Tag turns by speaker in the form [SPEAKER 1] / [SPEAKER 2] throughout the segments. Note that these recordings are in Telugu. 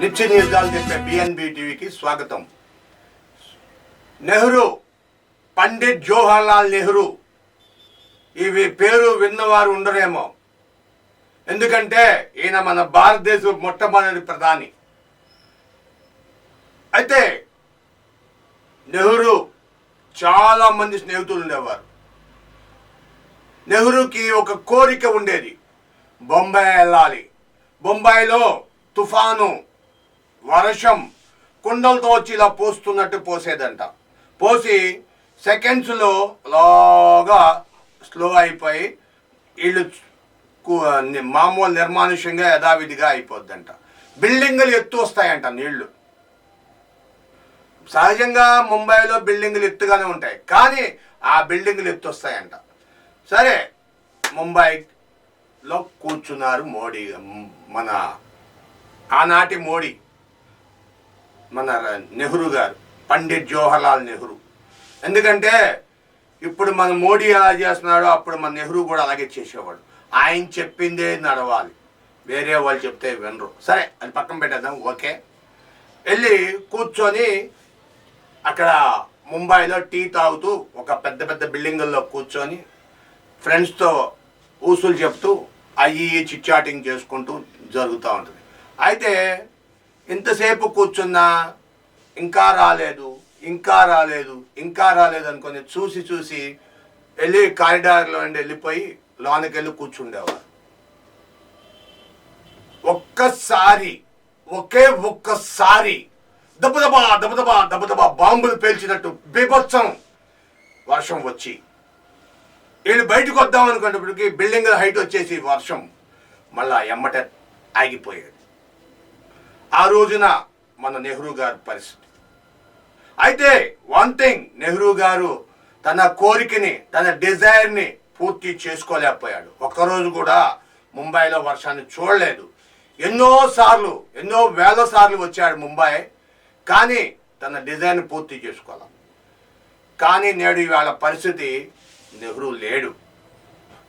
[SPEAKER 1] నిత్య నిజాలు చెప్పే బిఎన్బి టీవీకి స్వాగతం. నెహ్రూ పండిట్ జవహర్లాల్ నెహ్రూ ఇవి పేరు విన్నవారు ఉండరేమో. ఎందుకంటే ఈయన మన భారతదేశ మొట్టమొదటి ప్రధాని. అయితే నెహ్రూ చాలా మంది స్నేహితులు ఉండేవారు. నెహ్రూకి ఒక కోరిక ఉండేది. బొంబాయి వెళ్ళాలి. బొంబాయిలో తుఫాను వర్షం కుండలతో వచ్చి ఇలా పోస్తున్నట్టు పోసేదంట. పోసి సెకండ్స్లో లాగా స్లో అయిపోయి ఇళ్ళు మామూలు నిర్మానుష్యంగా యథావిధిగా అయిపోద్దంట. బిల్డింగులు ఎత్తు వస్తాయంట నీళ్ళు. సహజంగా ముంబైలో బిల్డింగులు ఎత్తుగానే ఉంటాయి. కానీ ఆ బిల్డింగులు ఎత్తు వస్తాయంట. సరే ముంబై లో కూర్చున్నారు మోడీ మన ఆనాటి మోడీ మన నెహ్రూ గారు పండిట్ జవహర్లాల్ నెహ్రూ. ఎందుకంటే ఇప్పుడు మన మోడీ ఎలా చేస్తున్నాడో అప్పుడు మన నెహ్రూ కూడా అలాగే చేసేవాడు. ఆయన చెప్పిందే నడవాలి. వేరే వాళ్ళు చెప్తే వినరు. సరే అది పక్కన పెట్టేద్దాం. ఓకే. వెళ్ళి కూర్చొని అక్కడ ముంబైలో టీ తాగుతూ ఒక పెద్ద పెద్ద బిల్డింగుల్లో కూర్చొని ఫ్రెండ్స్తో ఊసులు చెప్తూ అయ్యి చిట్చాటింగ్ చేసుకుంటూ జరుగుతూ ఉంటుంది. అయితే ఇంతసేపు కూర్చున్నా ఇంకా రాలేదు ఇంకా రాలేదు ఇంకా రాలేదు అనుకొని చూసి చూసి వెళ్ళి కారిడార్లో అండి వెళ్ళిపోయి లోనికి వెళ్ళి కూర్చుండేవారు. ఒక్కసారి ఒకే ఒక్కసారి దబదబా దబదబా దబదబా బాంబులు పేల్చినట్టు బీభత్సం వర్షం వచ్చి వీళ్ళు బయటకు వద్దాం అనుకున్నప్పటికీ బిల్డింగ్ హైట్ వచ్చేసి వర్షం. మళ్ళా ఎమ్మట ఆగిపోయేది. ఆ రోజున మన నెహ్రూ గారి పరిస్థితి. అయితే వన్ థింగ్ నెహ్రూ గారు తన కోరికని తన డిజైర్ని పూర్తి చేసుకోలేకపోయాడు. ఒక్కరోజు కూడా ముంబైలో వర్షాన్ని చూడలేదు. ఎన్నో సార్లు ఎన్నో వేల సార్లు వచ్చాడు ముంబై కానీ తన డిజైన్ పూర్తి చేసుకోవాలి. కానీ నేడు ఇవాళ పరిస్థితి నెహ్రూ లేడు.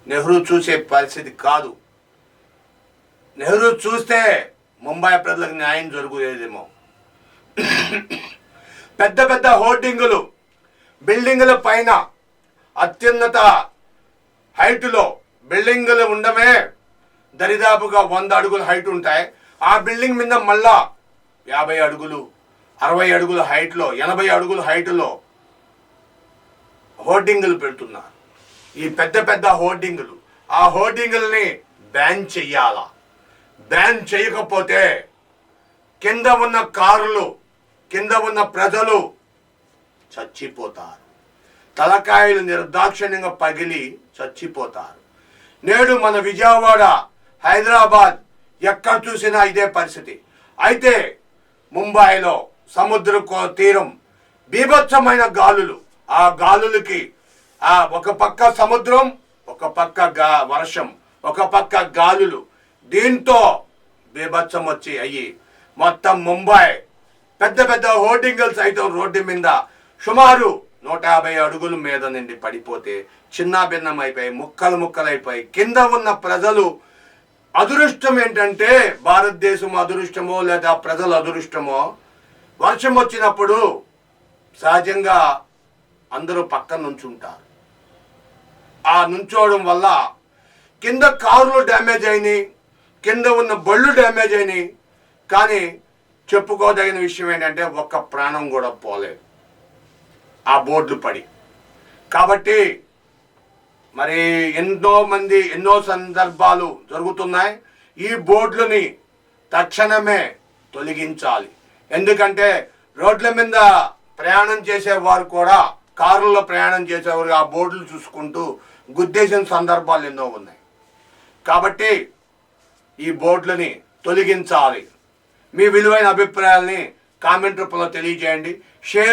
[SPEAKER 1] నెహ్రూ చూసే పరిస్థితి కాదు. నెహ్రూ చూస్తే ముంబై ప్రజలకు న్యాయం జరుగులేదేమో పెద్ద పెద్ద హోర్డింగులు బిల్డింగుల పైన అత్యున్నత హైట్లో బిల్డింగులు ఉండమే దరిదాపుగా వంద అడుగుల హైట్ ఉంటాయి. ఆ బిల్డింగ్ మీద మళ్ళా యాభై అడుగులు అరవై అడుగుల హైట్లో ఎనభై అడుగుల హైట్లో హోర్డింగులు పెడుతున్నారు ఈ పెద్ద పెద్ద హోర్డింగులు. ఆ హోర్డింగుల్ని బ్యాన్ చెయ్యాలా? బ్యాన్ చేయకపోతే కింద ఉన్న కారులు కింద ఉన్న ప్రజలు చచ్చిపోతారు. తలకాయలు నిర్దాక్షిణ్యంగా పగిలి చచ్చిపోతారు. నేడు మన విజయవాడ హైదరాబాద్ ఎక్కడ చూసినా ఇదే పరిస్థితి. అయితే ముంబైలో సముద్ర తీరం బీభత్సమైన గాలులు ఆ గాలులకి. ఆ ఒక పక్క సముద్రం ఒక పక్క గా వర్షం ఒక పక్క గాలులు. దీంతో బీభత్సం వచ్చి అయ్యి మొత్తం ముంబై. పెద్ద పెద్ద హోర్డింగులు సైతం రోడ్డు మీద. సుమారు నూట యాభై అడుగుల మీద నుండి పడిపోతే చిన్నభిన్నం అయిపోయి ముక్కలు ముక్కలైపోయి కింద ఉన్న ప్రజలు అదృష్టం ఏంటంటే భారతదేశం అదృష్టమో లేదా ప్రజల అదృష్టమో. వర్షం వచ్చినప్పుడు సహజంగా అందరూ పక్కన నుంచుంటారు. ఆ నుంచోవడం వల్ల కింద కారులు డ్యామేజ్ అయినాయి కింద ఉన్న బళ్ళు డ్యామేజ్ అయినాయి. కానీ చెప్పుకోదగిన విషయం ఏంటంటే ఒక్క ప్రాణం కూడా పోలేదు. ఆ బోర్డులు పడి. కాబట్టి మరి ఎంతో మంది ఎన్నో సందర్భాలు జరుగుతున్నాయి. ఈ బోర్డులని తక్షణమే తొలగించాలి. ఎందుకంటే రోడ్ల మీద ప్రయాణం చేసేవారు కూడా కారుల్లో ప్రయాణం చేసేవారు ఆ బోర్డులు చూసుకుంటూ గుద్దేసిన సందర్భాలు ఎన్నో ఉన్నాయి. కాబట్టి ఈ బోర్డులని తొలగించాలి. మీ విలువైన అభిప్రాయాల్ని కామెంట్ రూపంలో తెలియజేయండి. షేర్